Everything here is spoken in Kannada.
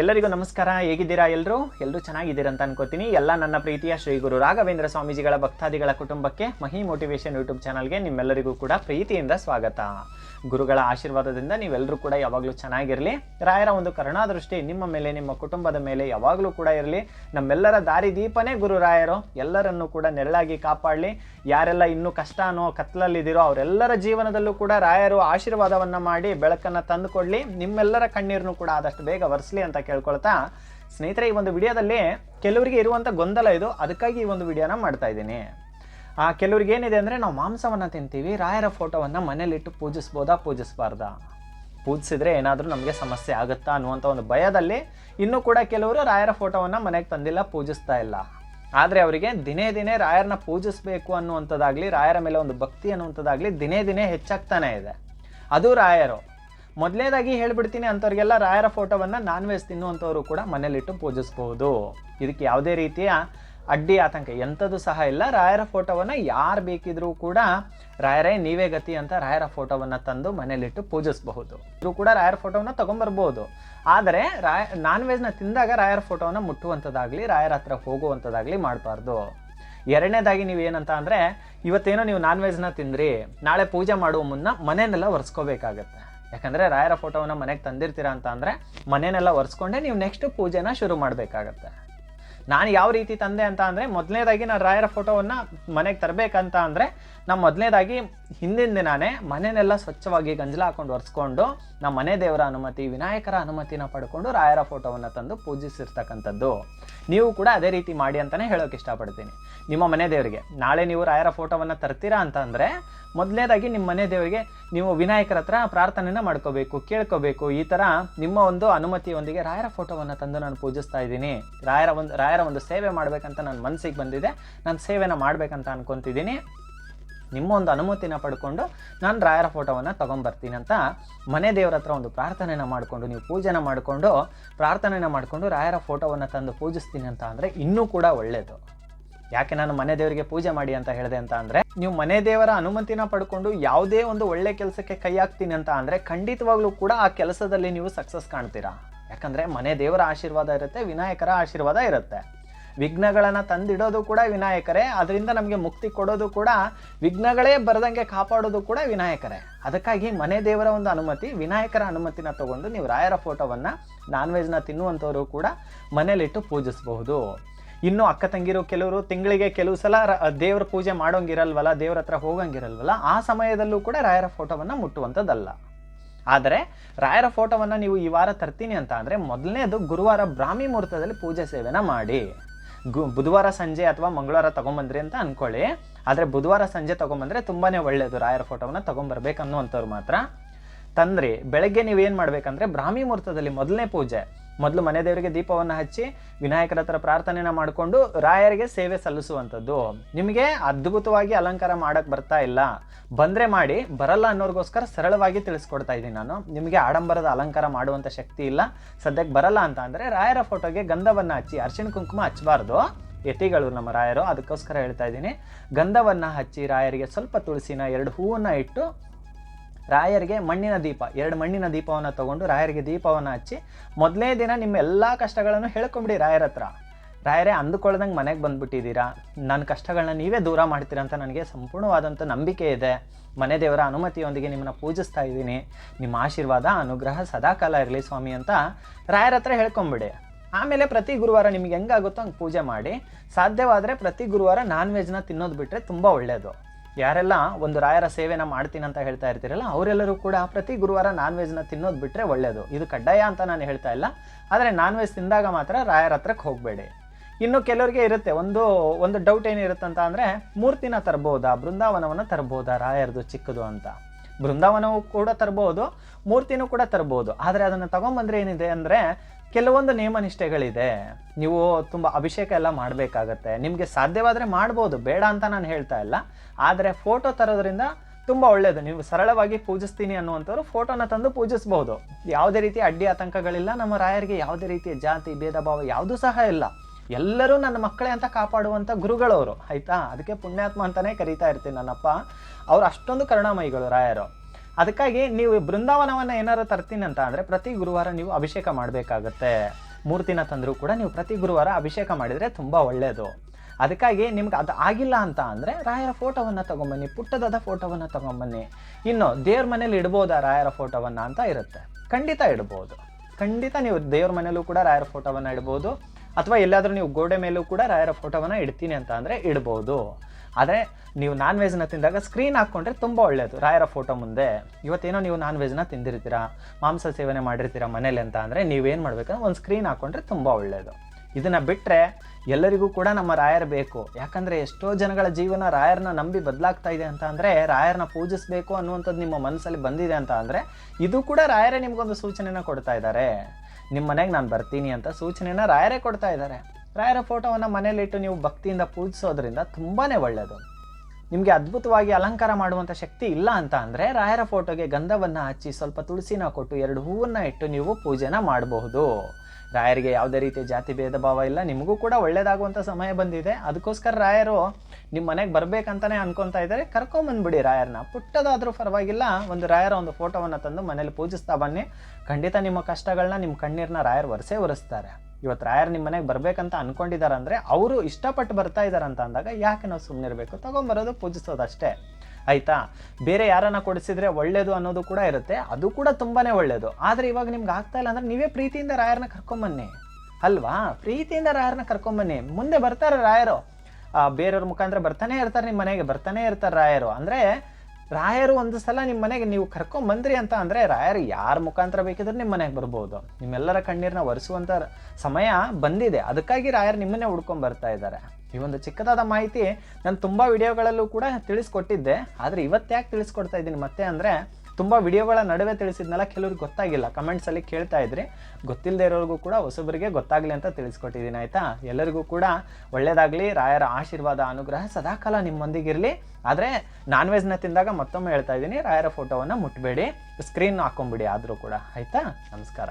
ಎಲ್ಲರಿಗೂ ನಮಸ್ಕಾರ. ಹೇಗಿದ್ದೀರಾ ಎಲ್ಲರೂ ಎಲ್ಲರೂ ಚೆನ್ನಾಗಿದ್ದೀರಾ ಅಂತ ಅನ್ಕೋತೀನಿ. ಎಲ್ಲ ನನ್ನ ಪ್ರೀತಿಯ ಶ್ರೀ ಗುರು ರಾಘವೇಂದ್ರ ಸ್ವಾಮೀಜಿಗಳ ಭಕ್ತಾದಿಗಳ ಕುಟುಂಬಕ್ಕೆ ಮಹಿ ಮೋಟಿವೇಶನ್ ಯೂಟ್ಯೂಬ್ ಚಾನಲ್ಗೆ ನಿಮ್ಮೆಲ್ಲರಿಗೂ ಕೂಡ ಪ್ರೀತಿಯಿಂದ ಸ್ವಾಗತ. ಗುರುಗಳ ಆಶೀರ್ವಾದದಿಂದ ನೀವೆಲ್ಲರೂ ಕೂಡ ಯಾವಾಗಲೂ ಚೆನ್ನಾಗಿರಲಿ. ರಾಯರ ಒಂದು ಕರುಣಾದೃಷ್ಟಿ ನಿಮ್ಮ ಮೇಲೆ, ನಿಮ್ಮ ಕುಟುಂಬದ ಮೇಲೆ ಯಾವಾಗಲೂ ಕೂಡ ಇರಲಿ. ನಮ್ಮೆಲ್ಲರ ದಾರಿ ದೀಪನೇ ಗುರು ರಾಯರು. ಎಲ್ಲರನ್ನೂ ಕೂಡ ನೆರಳಾಗಿ ಕಾಪಾಡಲಿ. ಯಾರೆಲ್ಲ ಇನ್ನೂ ಕಷ್ಟ ಅನ್ನೋ ಕತ್ಲಲ್ಲಿದ್ದೀರೋ ಅವರೆಲ್ಲರ ಜೀವನದಲ್ಲೂ ಕೂಡ ರಾಯರು ಆಶೀರ್ವಾದವನ್ನು ಮಾಡಿ ಬೆಳಕನ್ನು ತಂದುಕೊಡ್ಲಿ. ನಿಮ್ಮೆಲ್ಲರ ಕಣ್ಣೀರನ್ನು ಕೂಡ ಆದಷ್ಟು ಬೇಗ ಒರೆಸಲಿ ಅಂತ ಕೇಳ್ಕೊಳ್ತಾ. ಸ್ನೇಹಿತರೆ, ಈ ಒಂದು ವಿಡಿಯೋದಲ್ಲಿ ಕೆಲವರಿಗೆ ಇರುವಂಥ ಗೊಂದಲ ಇದು. ಅದಕ್ಕಾಗಿ ಈ ಒಂದು ವಿಡಿಯೋನ ಮಾಡ್ತಾ ಇದ್ದೀನಿ. ಆ, ಕೆಲವ್ರಿಗೆ ಏನಿದೆ ಅಂದರೆ ನಾವು ಮಾಂಸವನ್ನು ತಿಂತೀವಿ, ರಾಯರ ಫೋಟೋವನ್ನು ಮನೇಲಿಟ್ಟು ಪೂಜಿಸ್ಬೋದಾ, ಪೂಜಿಸ್ಬಾರ್ದಾ? ಪೂಜಿಸಿದ್ರೆ ಏನಾದರೂ ನಮಗೆ ಸಮಸ್ಯೆ ಆಗುತ್ತಾ ಅನ್ನುವಂಥ ಒಂದು ಭಯದಲ್ಲಿ ಇನ್ನೂ ಕೂಡ ಕೆಲವರು ರಾಯರ ಫೋಟೋವನ್ನು ಮನೆಗೆ ತಂದಿಲ್ಲ, ಪೂಜಿಸ್ತಾ ಇಲ್ಲ. ಆದರೆ ಅವರಿಗೆ ದಿನೇ ದಿನೇ ರಾಯರನ್ನ ಪೂಜಿಸಬೇಕು ಅನ್ನುವಂಥದ್ದಾಗಲಿ, ರಾಯರ ಮೇಲೆ ಒಂದು ಭಕ್ತಿ ಅನ್ನುವಂಥದ್ದಾಗಲಿ ದಿನೇ ದಿನೇ ಹೆಚ್ಚಾಗ್ತಾನೆ ಇದೆ. ಅದು ರಾಯರು. ಮೊದಲನೇದಾಗಿ ಹೇಳ್ಬಿಡ್ತೀನಿ ಅಂಥವ್ರಿಗೆಲ್ಲ ರಾಯರ ಫೋಟೋವನ್ನು ನಾನ್ ವೆಜ್ ತಿನ್ನುವಂಥವ್ರು ಕೂಡ ಮನೇಲಿಟ್ಟು ಪೂಜಿಸ್ಬೋದು. ಇದಕ್ಕೆ ಯಾವುದೇ ರೀತಿಯ ಅಡ್ಡಿ ಆತಂಕ, ಎಂಥದ್ದು ಸಹ ಇಲ್ಲ. ರಾಯರ ಫೋಟೋವನ್ನು ಯಾರು ಬೇಕಿದ್ರೂ ಕೂಡ ರಾಯರೇ ನೀವೇ ಗತಿ ಅಂತ ರಾಯರ ಫೋಟೋವನ್ನು ತಂದು ಮನೇಲಿಟ್ಟು ಪೂಜಿಸಬಹುದು. ಇದ್ರು ಕೂಡ ರಾಯರ ಫೋಟೋವನ್ನು ತೊಗೊಂಬರ್ಬೋದು. ಆದರೆ ರಾಯ ನಾನ್ ವೆಜ್ನ ತಿಂದಾಗ ರಾಯರ ಫೋಟೋವನ್ನು ಮುಟ್ಟುವಂಥದ್ದಾಗಲಿ, ರಾಯರ ಹತ್ರ ಹೋಗುವಂಥದ್ದಾಗಲಿ ಮಾಡಬಾರ್ದು. ಎರಡನೇದಾಗಿ ನೀವು ಏನಂತ ಅಂದರೆ, ಇವತ್ತೇನೋ ನೀವು ನಾನ್ ವೆಜ್ನ ತಿಂದ್ರಿ, ನಾಳೆ ಪೂಜೆ ಮಾಡುವ ಮುನ್ನ ಮನೆಯನ್ನೆಲ್ಲ ಒರೆಸ್ಕೋಬೇಕಾಗತ್ತೆ. ಯಾಕಂದರೆ ರಾಯರ ಫೋಟೋವನ್ನು ಮನೆಗೆ ತಂದಿರ್ತೀರಾ ಅಂತ ಅಂದರೆ ಮನೆಯನ್ನೆಲ್ಲ ಒರೆಸ್ಕೊಂಡೆ ನೀವು ನೆಕ್ಸ್ಟ್ ಪೂಜೆನ ಶುರು ಮಾಡಬೇಕಾಗತ್ತೆ. ನಾನು ಯಾವ ರೀತಿ ತಂದೆ ಅಂತ ಅಂದರೆ ಮೊದಲನೇದಾಗಿ ನಾನು ರಾಯರ ಫೋಟೋವನ್ನು ಮನೆಗೆ ತರಬೇಕಂತ ಅಂದರೆ ನಾನು ಮೊದಲನೇದಾಗಿ ಹಿಂದಿನ ದಿನಾನೇ ಮನೆಯನ್ನೆಲ್ಲ ಸ್ವಚ್ಛವಾಗಿ ಗಂಜಲ ಹಾಕೊಂಡು ಒರೆಸ್ಕೊಂಡು ನಮ್ಮ ಮನೆ ದೇವರ ಅನುಮತಿ, ವಿನಾಯಕರ ಅನುಮತಿನ ಪಡ್ಕೊಂಡು ರಾಯರ ಫೋಟೋವನ್ನು ತಂದು ಪೂಜಿಸಿರ್ತಕ್ಕಂಥದ್ದು. ನೀವು ಕೂಡ ಅದೇ ರೀತಿ ಮಾಡಿ ಅಂತಲೇ ಹೇಳೋಕೆ ಇಷ್ಟಪಡ್ತೀನಿ. ನಿಮ್ಮ ಮನೆ ದೇವರಿಗೆ. ನಾಳೆ ನೀವು ರಾಯರ ಫೋಟೋವನ್ನು ತರ್ತೀರಾ ಅಂತ ಅಂದರೆ ಮೊದಲನೇದಾಗಿ ನಿಮ್ಮ ಮನೆ ದೇವರಿಗೆ ನೀವು ವಿನಾಯಕರ ಹತ್ರ ಪ್ರಾರ್ಥನೆನ ಮಾಡ್ಕೋಬೇಕು, ಕೇಳ್ಕೋಬೇಕು. ಈ ಥರ ನಿಮ್ಮ ಒಂದು ಅನುಮತಿಯೊಂದಿಗೆ ರಾಯರ ಫೋಟೋವನ್ನು ತಂದು ನಾನು ಪೂಜಿಸ್ತಾ ಇದ್ದೀನಿ. ರಾಯರ ಒಂದು ರಾಯರ ಒಂದು ಸೇವೆ ಮಾಡಬೇಕಂತ ನನ್ನ ಮನಸ್ಸಿಗೆ ಬಂದಿದೆ. ನಾನು ಸೇವೆನ ಮಾಡಬೇಕಂತ ಅನ್ಕೊತಿದ್ದೀನಿ. ನಿಮ್ಮ ಒಂದು ಅನುಮತಿನ ಪಡ್ಕೊಂಡು ನಾನು ರಾಯರ ಫೋಟೋವನ್ನು ತೊಗೊಂಬರ್ತೀನಿ ಅಂತ ಮನೆ ದೇವರ ಹತ್ರ ಒಂದು ಪ್ರಾರ್ಥನೆನ ಮಾಡಿಕೊಂಡು, ನೀವು ಪೂಜೆನ ಮಾಡಿಕೊಂಡು, ಪ್ರಾರ್ಥನೆನ ಮಾಡಿಕೊಂಡು ರಾಯರ ಫೋಟೋವನ್ನು ತಂದು ಪೂಜಿಸ್ತೀನಿ ಅಂತ ಅಂದರೆ ಇನ್ನೂ ಕೂಡ ಒಳ್ಳೆಯದು ಯಾಕೆ ನಾನು ಮನೆ ದೇವರಿಗೆ ಪೂಜೆ ಮಾಡಿ ಅಂತ ಹೇಳಿದೆ ಅಂತ ಅಂದರೆ, ನೀವು ಮನೆ ದೇವರ ಅನುಮತಿನ ಪಡ್ಕೊಂಡು ಯಾವುದೇ ಒಂದು ಒಳ್ಳೆ ಕೆಲಸಕ್ಕೆ ಕೈ ಹಾಕ್ತೀನಿ ಅಂತ ಅಂದರೆ ಖಂಡಿತವಾಗ್ಲೂ ಕೂಡ ಆ ಕೆಲಸದಲ್ಲಿ ನೀವು ಸಕ್ಸಸ್ ಕಾಣ್ತೀರಾ? ಯಾಕಂದರೆ ಮನೆ ದೇವರ ಆಶೀರ್ವಾದ ಇರುತ್ತೆ, ವಿನಾಯಕರ ಆಶೀರ್ವಾದ ಇರುತ್ತೆ. ವಿಘ್ನಗಳನ್ನು ತಂದಿಡೋದು ಕೂಡ ವಿನಾಯಕರೇ ಅದರಿಂದ ನಮಗೆ ಮುಕ್ತಿ ಕೊಡೋದು ಕೂಡ ವಿಘ್ನಗಳೇ ಬರದಂಗೆ ಕಾಪಾಡೋದು ಕೂಡ ವಿನಾಯಕರೇ. ಅದಕ್ಕಾಗಿ ಮನೆ ದೇವರ ಒಂದು ಅನುಮತಿ, ವಿನಾಯಕರ ಅನುಮತಿನ ತಗೊಂಡು ನೀವು ರಾಯರ ಫೋಟೋವನ್ನು ನಾನ್ ವೆಜ್ನ ತಿನ್ನುವಂಥವರು ಕೂಡ ಮನೇಲಿಟ್ಟು ಪೂಜಿಸಬಹುದು. ಇನ್ನು ಅಕ್ಕ ತಂಗಿರೋ ಕೆಲವರು ತಿಂಗಳಿಗೆ ಕೆಲವು ಸಲ ದೇವ್ರ ಪೂಜೆ ಮಾಡೋಂಗಿರಲ್ವಲ್ಲ, ದೇವ್ರ ಹತ್ರ ಹೋಗಂಗಿರಲ್ವಲ್ಲ, ಆ ಸಮಯದಲ್ಲೂ ಕೂಡ ರಾಯರ ಫೋಟೋವನ್ನು ಮುಟ್ಟುವಂಥದ್ದಲ್ಲ. ಆದರೆ ರಾಯರ ಫೋಟೋವನ್ನು ನೀವು ಈ ವಾರ ತರ್ತೀನಿ ಅಂತ ಅಂದರೆ ಮೊದಲನೇದು ಗುರುವಾರ ಬ್ರಾಹ್ಮಿ ಮುಹೂರ್ತದಲ್ಲಿ ಪೂಜೆ ಸೇವೆನ ಮಾಡಿ. ಗು ಬುಧವಾರ ಸಂಜೆ ಅಥವಾ ಮಂಗಳವಾರ ತೊಗೊಂಬಂದ್ರಿ ಅಂತ ಅಂದ್ಕೊಳ್ಳಿ ಆದರೆ ಬುಧವಾರ ಸಂಜೆ ತೊಗೊಂಬಂದ್ರೆ ತುಂಬಾ ಒಳ್ಳೆಯದು ರಾಯರ ಫೋಟೋವನ್ನು ತೊಗೊಂಬರ್ಬೇಕು ಅನ್ನುವಂಥವ್ರು ಮಾತ್ರ. ತಂದ್ರಿ, ಬೆಳಗ್ಗೆ ನೀವೇನು ಮಾಡಬೇಕಂದ್ರೆ ಬ್ರಾಹ್ಮಿ ಮುಹೂರ್ತದಲ್ಲಿ ಮೊದಲನೇ ಪೂಜೆ. ಮೊದಲು ಮನೆ ದೇವರಿಗೆ ದೀಪವನ್ನು ಹಚ್ಚಿ ವಿನಾಯಕರ ಹತ್ರ ಪ್ರಾರ್ಥನೆನ ಮಾಡಿಕೊಂಡು ರಾಯರಿಗೆ ಸೇವೆ ಸಲ್ಲಿಸುವಂಥದ್ದು. ನಿಮಗೆ ಅದ್ಭುತವಾಗಿ ಅಲಂಕಾರ ಮಾಡಕ್ಕೆ ಬರ್ತಾ ಇಲ್ಲ. ಬಂದರೆ ಮಾಡಿ, ಬರಲ್ಲ ಅನ್ನೋರಿಗೋಸ್ಕರ ಸರಳವಾಗಿ ತಿಳಿಸ್ಕೊಡ್ತಾ ಇದ್ದೀನಿ ನಾನು. ನಿಮಗೆ ಆಡಂಬರದ ಅಲಂಕಾರ ಮಾಡುವಂಥ ಶಕ್ತಿ ಇಲ್ಲ. ಸದ್ಯಕ್ಕೆ ಬರಲ್ಲ ಅಂತ ಅಂದರೆ ರಾಯರ ಫೋಟೋಗೆ ಗಂಧವನ್ನು ಹಚ್ಚಿ, ಅರ್ಶಿಣ ಕುಂಕುಮ ಹಚ್ಚಬಾರ್ದು ಯತಿಗಳು ನಮ್ಮ ರಾಯರು, ಅದಕ್ಕೋಸ್ಕರ ಹೇಳ್ತಾ ಇದ್ದೀನಿ. ಗಂಧವನ್ನು ಹಚ್ಚಿ ರಾಯರಿಗೆ ಸ್ವಲ್ಪ ತುಳಸಿನ ಎರಡು ಹೂವನ್ನು ಇಟ್ಟು ರಾಯರಿಗೆ ಮಣ್ಣಿನ ದೀಪ, ಎರಡು ಮಣ್ಣಿನ ದೀಪವನ್ನು ತಗೊಂಡು ರಾಯರಿಗೆ ದೀಪವನ್ನು ಹಚ್ಚಿ ಮೊದಲನೇ ದಿನ ನಿಮ್ಮ ಎಲ್ಲ ಕಷ್ಟಗಳನ್ನು ಹೇಳ್ಕೊಂಬಿಡಿ ರಾಯರ ಹತ್ರ. ರಾಯರೇ, ಅಂದುಕೊಳ್ಳ್ದಂಗೆ ಮನೆಗೆ ಬಂದುಬಿಟ್ಟಿದ್ದೀರಾ ನನ್ನ ಕಷ್ಟಗಳನ್ನ ನೀವೇ ದೂರ ಮಾಡ್ತೀರಾ ಅಂತ ನನಗೆ ಸಂಪೂರ್ಣವಾದಂಥ ನಂಬಿಕೆ ಇದೆ. ಮನೆ ದೇವರ ಅನುಮತಿಯೊಂದಿಗೆ ನಿಮ್ಮನ್ನ ಪೂಜಿಸ್ತಾ ಇದ್ದೀನಿ. ನಿಮ್ಮ ಆಶೀರ್ವಾದ, ಅನುಗ್ರಹ ಸದಾಕಾಲ ಇರಲಿ ಸ್ವಾಮಿ ಅಂತ ರಾಯರ ಹತ್ರ ಹೇಳ್ಕೊಂಬಿಡಿ. ಆಮೇಲೆ ಪ್ರತಿ ಗುರುವಾರ ನಿಮ್ಗೆ ಹೆಂಗಾಗುತ್ತೋ ಹಂಗೆ ಪೂಜೆ ಮಾಡಿ. ಸಾಧ್ಯವಾದರೆ ಪ್ರತಿ ಗುರುವಾರ ನಾನ್ ವೆಜ್ನ ತಿನ್ನೋದು ಬಿಟ್ಟರೆ ತುಂಬ ಒಳ್ಳೆಯದು ಯಾರೆಲ್ಲ ಒಂದು ರಾಯರ ಸೇವೆನ ಮಾಡ್ತೀನಿ ಅಂತ ಹೇಳ್ತಾ ಇರ್ತೀರಲ್ಲ, ಅವರೆಲ್ಲರೂ ಕೂಡ ಪ್ರತಿ ಗುರುವಾರ ನಾನ್ ವೆಜ್ನ ತಿನ್ನೋದು ಬಿಟ್ಟರೆ ಒಳ್ಳೆಯದು ಇದು ಕಡ್ಡಾಯ ಅಂತ ನಾನು ಹೇಳ್ತಾ ಇಲ್ಲ. ಆದರೆ ನಾನ್ ವೆಜ್ ತಿಂದಾಗ ಮಾತ್ರ ರಾಯರ ಹತ್ರಕ್ಕೆ ಹೋಗಬೇಡಿ. ಇನ್ನು ಕೆಲವರಿಗೆ ಇರುತ್ತೆ, ಒಂದು ಒಂದು ಡೌಟ್ ಏನಿರುತ್ತೆ ಅಂತ ಅಂದರೆ, ಮೂರ್ತಿನ ತರ್ಬೋದಾ? ಬೃಂದಾವನವನ್ನು ತರ್ಬೋದಾ ರಾಯರದು ಚಿಕ್ಕದು ಅಂತ? ಬೃಂದಾವನವು ಕೂಡ ತರ್ಬೋದು, ಮೂರ್ತಿನೂ ಕೂಡ ತರ್ಬೋದು. ಆದರೆ ಅದನ್ನು ತಗೊಂಬಂದ್ರೆ ಏನಿದೆ ಅಂದರೆ ಕೆಲವೊಂದು ನಿಯಮ ನಿಷ್ಠೆಗಳಿದೆ. ನೀವು ತುಂಬ ಅಭಿಷೇಕ ಎಲ್ಲ ಮಾಡಬೇಕಾಗತ್ತೆ. ನಿಮಗೆ ಸಾಧ್ಯವಾದರೆ ಮಾಡ್ಬೋದು. ಬೇಡ ಅಂತ ನಾನು ಹೇಳ್ತಾ ಇಲ್ಲ. ಆದರೆ ಫೋಟೋ ತರೋದ್ರಿಂದ ತುಂಬ ಒಳ್ಳೆಯದು ನೀವು ಸರಳವಾಗಿ ಪೂಜಿಸ್ತೀನಿ ಅನ್ನುವಂಥವ್ರು ಫೋಟೋನ ತಂದು ಪೂಜಿಸ್ಬೋದು ಯಾವುದೇ ರೀತಿಯ ಅಡ್ಡಿ ಆತಂಕಗಳಿಲ್ಲ. ನಮ್ಮ ರಾಯರಿಗೆ ಯಾವುದೇ ರೀತಿಯ ಜಾತಿ ಭೇದ ಭಾವ ಯಾವುದೂ ಸಹ ಇಲ್ಲ. ಎಲ್ಲರೂ ನನ್ನ ಮಕ್ಕಳೇ ಅಂತ ಕಾಪಾಡುವಂಥ ಗುರುಗಳವರು. ಆಯಿತಾ? ಅದಕ್ಕೆ ಪುಣ್ಯಾತ್ಮ ಅಂತಲೇ ಕರೀತಾ ಇರ್ತೀನಿ ನನ್ನಪ್ಪ. ಅವರು ಅಷ್ಟೊಂದು ಕರುಣಾಮಯಿಗಳು ರಾಯರು. ಅದಕ್ಕಾಗಿ ನೀವು ಬೃಂದಾವನವನ್ನು ಏನಾರು ತರ್ತೀನಿ ಅಂತ ಅಂದರೆ ಪ್ರತಿ ಗುರುವಾರ ನೀವು ಅಭಿಷೇಕ ಮಾಡಬೇಕಾಗತ್ತೆ. ಮೂರ್ತಿನ ತಂದರೂ ಕೂಡ ನೀವು ಪ್ರತಿ ಗುರುವಾರ ಅಭಿಷೇಕ ಮಾಡಿದರೆ ತುಂಬ ಒಳ್ಳೆಯದು ಅದಕ್ಕಾಗಿ ನಿಮ್ಗೆ ಅದು ಆಗಿಲ್ಲ ಅಂತ ಅಂದರೆ ರಾಯರ ಫೋಟೋವನ್ನು ತೊಗೊಂಬನ್ನಿ, ಪುಟ್ಟದಾದ ಫೋಟೋವನ್ನು ತೊಗೊಂಬನ್ನಿ. ಇನ್ನು ದೇವ್ರ ಮನೇಲಿ ಇಡ್ಬೋದಾ ರಾಯರ ಫೋಟೋವನ್ನು ಅಂತ ಇರುತ್ತೆ. ಖಂಡಿತ ಇಡ್ಬೋದು. ಖಂಡಿತ ನೀವು ದೇವ್ರ ಮನೇಲೂ ಕೂಡ ರಾಯರ ಫೋಟೋವನ್ನು ಇಡ್ಬೋದು. ಅಥವಾ ಎಲ್ಲಾದರೂ ನೀವು ಗೋಡೆ ಮೇಲೂ ಕೂಡ ರಾಯರ ಫೋಟೋವನ್ನು ಇಡ್ತೀನಿ ಅಂತ ಅಂದರೆ ಇಡ್ಬೋದು. ಆದರೆ ನೀವು ನಾನ್ ವೆಜ್ನ ತಿಂದಾಗ ಸ್ಕ್ರೀನ್ ಹಾಕ್ಕೊಂಡ್ರೆ ತುಂಬ ಒಳ್ಳೆಯದು ರಾಯರ ಫೋಟೋ ಮುಂದೆ. ಇವತ್ತೇನೋ ನೀವು ನಾನ್ ವೆಜ್ನ ತಿಂದಿರ್ತೀರಾ, ಮಾಂಸ ಸೇವನೆ ಮಾಡಿರ್ತೀರಾ ಮನೇಲಿ ಅಂತ ಅಂದರೆ ನೀವೇನು ಮಾಡಬೇಕಂದ್ರೆ ಒಂದು ಸ್ಕ್ರೀನ್ ಹಾಕ್ಕೊಂಡ್ರೆ ತುಂಬ ಒಳ್ಳೆಯದು ಇದನ್ನು ಬಿಟ್ಟರೆ ಎಲ್ಲರಿಗೂ ಕೂಡ ನಮ್ಮ ರಾಯರ್ ಬೇಕು. ಯಾಕಂದರೆ ಎಷ್ಟೋ ಜನಗಳ ಜೀವನ ರಾಯರನ್ನ ನಂಬಿ ಬದಲಾಗ್ತಾ ಇದೆ ಅಂತ ಅಂದರೆ ರಾಯರನ್ನ ಪೂಜಿಸಬೇಕು ಅನ್ನುವಂಥದ್ದು ನಿಮ್ಮ ಮನಸ್ಸಲ್ಲಿ ಬಂದಿದೆ ಅಂತ ಅಂದರೆ, ಇದು ಕೂಡ ರಾಯರೇ ನಿಮಗೊಂದು ಸೂಚನೆನ ಕೊಡ್ತಾ ಇದ್ದಾರೆ. ನಿಮ್ಮ ಮನೆಗೆ ನಾನು ಬರ್ತೀನಿ ಅಂತ ಸೂಚನೆನ ರಾಯರೇ ಕೊಡ್ತಾ ಇದ್ದಾರೆ. ರಾಯರ ಫೋಟೋವನ್ನು ಮನೇಲಿಟ್ಟು ನೀವು ಭಕ್ತಿಯಿಂದ ಪೂಜಿಸೋದ್ರಿಂದ ತುಂಬಾ ಒಳ್ಳೆಯದು ನಿಮಗೆ ಅದ್ಭುತವಾಗಿ ಅಲಂಕಾರ ಮಾಡುವಂಥ ಶಕ್ತಿ ಇಲ್ಲ ಅಂತ ಅಂದರೆ ರಾಯರ ಫೋಟೋಗೆ ಗಂಧವನ್ನು ಹಚ್ಚಿ ಸ್ವಲ್ಪ ತುಳಸಿನ ಕೊಟ್ಟು ಎರಡು ಹೂವನ್ನು ಇಟ್ಟು ನೀವು ಪೂಜೆನ ಮಾಡಬಹುದು. ರಾಯರಿಗೆ ಯಾವುದೇ ರೀತಿಯ ಜಾತಿ ಭೇದ ಭಾವ ಇಲ್ಲ. ನಿಮಗೂ ಕೂಡ ಒಳ್ಳೇದಾಗುವಂಥ ಸಮಯ ಬಂದಿದೆ. ಅದಕ್ಕೋಸ್ಕರ ರಾಯರು ನಿಮ್ಮ ಮನೆಗೆ ಬರಬೇಕಂತಲೇ ಅನ್ಕೊತಾ ಇದ್ದಾರೆ. ಕರ್ಕೊಂಬಂದ್ಬಿಡಿ ರಾಯರನ್ನ ಪುಟ್ಟದಾದರೂ ಪರವಾಗಿಲ್ಲ. ಒಂದು ರಾಯರ ಒಂದು ಫೋಟೋವನ್ನು ತಂದು ಮನೇಲಿ ಪೂಜಿಸ್ತಾ ಬನ್ನಿ. ಖಂಡಿತ ನಿಮ್ಮ ಕಷ್ಟಗಳನ್ನ ನಿಮ್ಮ ಕಣ್ಣೀರನ್ನ ರಾಯರ್ ಒರೆಸೇ ಒರೆಸ್ತಾರೆ. ಇವತ್ತು ರಾಯರ್ ನಿಮ್ಮ ಮನೆಗೆ ಬರಬೇಕಂತ ಅನ್ಕೊಂಡಿದ್ದಾರೆ ಅಂದರೆ ಅವರು ಇಷ್ಟಪಟ್ಟು ಬರ್ತಾ ಇದ್ದಾರೆ ಅಂತ ಅಂದಾಗ ಯಾಕೆ ನಾವು ಸುಮ್ಮನೆ ಇರಬೇಕು ತೊಗೊಂಬರೋದು ಪೂಜಿಸೋದು ಅಷ್ಟೇ ಆಯಿತಾ? ಬೇರೆ ಯಾರನ್ನ ಕೊಡಿಸಿದ್ರೆ ಒಳ್ಳೇದು ಅನ್ನೋದು ಕೂಡ ಇರುತ್ತೆ. ಅದು ಕೂಡ ತುಂಬಾ ಒಳ್ಳೇದು. ಆದರೆ ಇವಾಗ ನಿಮ್ಗೆ ಆಗ್ತಾ ಇಲ್ಲ ಅಂದರೆ ನೀವೇ ಪ್ರೀತಿಯಿಂದ ರಾಯರನ್ನ ಕರ್ಕೊಂಬನ್ನಿ. ಅಲ್ವಾ? ಪ್ರೀತಿಯಿಂದ ರಾಯರನ್ನ ಕರ್ಕೊಂಬನ್ನಿ. ಮುಂದೆ ಬರ್ತಾರೆ ರಾಯರು. ಬೇರೆಯವ್ರ ಮುಖಾಂತರ ಬರ್ತಾನೆ ಇರ್ತಾರೆ ನಿಮ್ಮ ಮನೆಗೆ, ಬರ್ತಾನೆ ಇರ್ತಾರೆ ರಾಯರು. ಅಂದರೆ ರಾಯರು ಒಂದು ಸಲ ನಿಮ್ಮ ಮನೆಗೆ ನೀವು ಕರ್ಕೊಂಬಂದ್ರಿ ಅಂತ ಅಂದರೆ ರಾಯರು ಯಾರ ಮುಖಾಂತರ ಬೇಕಿದ್ರು ನಿಮ್ಮ ಮನೆಗೆ ಬರ್ಬೋದು. ನಿಮ್ಮೆಲ್ಲರ ಕಣ್ಣೀರನ್ನ ಒರೆಸುವಂಥ ಸಮಯ ಬಂದಿದೆ. ಅದಕ್ಕಾಗಿ ರಾಯರು ನಿಮ್ಮನ್ನೇ ಹುಡ್ಕೊಂಡ್ ಬರ್ತಾ ಇದ್ದಾರೆ. ಈ ಒಂದು ಚಿಕ್ಕದಾದ ಮಾಹಿತಿ ನಾನು ತುಂಬ ವಿಡಿಯೋಗಳಲ್ಲೂ ಕೂಡ ತಿಳಿಸ್ಕೊಟ್ಟಿದ್ದೆ. ಆದರೆ ಇವತ್ತು ಯಾಕೆ ತಿಳಿಸ್ಕೊಡ್ತಾ ಇದ್ದೀನಿ ಮತ್ತೆ ಅಂದರೆ ತುಂಬ ವಿಡಿಯೋಗಳ ನಡುವೆ ತಿಳಿಸಿದ್ನಲ್ಲ, ಕೆಲವ್ರಿಗೆ ಗೊತ್ತಾಗಿಲ್ಲ. ಕಮೆಂಟ್ಸಲ್ಲಿ ಕೇಳ್ತಾ ಇದ್ರಿ. ಗೊತ್ತಿಲ್ಲದೆ ಇರೋರಿಗೂ ಕೂಡ ಹೊಸಬರಿಗೆ ಗೊತ್ತಾಗಲಿ ಅಂತ ತಿಳಿಸ್ಕೊಟ್ಟಿದ್ದೀನಿ, ಆಯಿತಾ? ಎಲ್ಲರಿಗೂ ಕೂಡ ಒಳ್ಳೆಯದಾಗಲಿ ರಾಯರ ಆಶೀರ್ವಾದ, ಅನುಗ್ರಹ ಸದಾಕಾಲ ನಿಮ್ಮೊಂದಿಗಿರಲಿ. ಆದರೆ ನಾನ್ ವೆಜ್ನ ತಿಂದಾಗ ಮತ್ತೊಮ್ಮೆ ಹೇಳ್ತಾ ಇದ್ದೀನಿ, ರಾಯರ ಫೋಟೋವನ್ನು ಮುಟ್ಟಬೇಡಿ ಸ್ಕ್ರೀನ್ ಹಾಕೊಂಬಿಡಿ ಆದರೂ ಕೂಡ, ಆಯಿತಾ? ನಮಸ್ಕಾರ.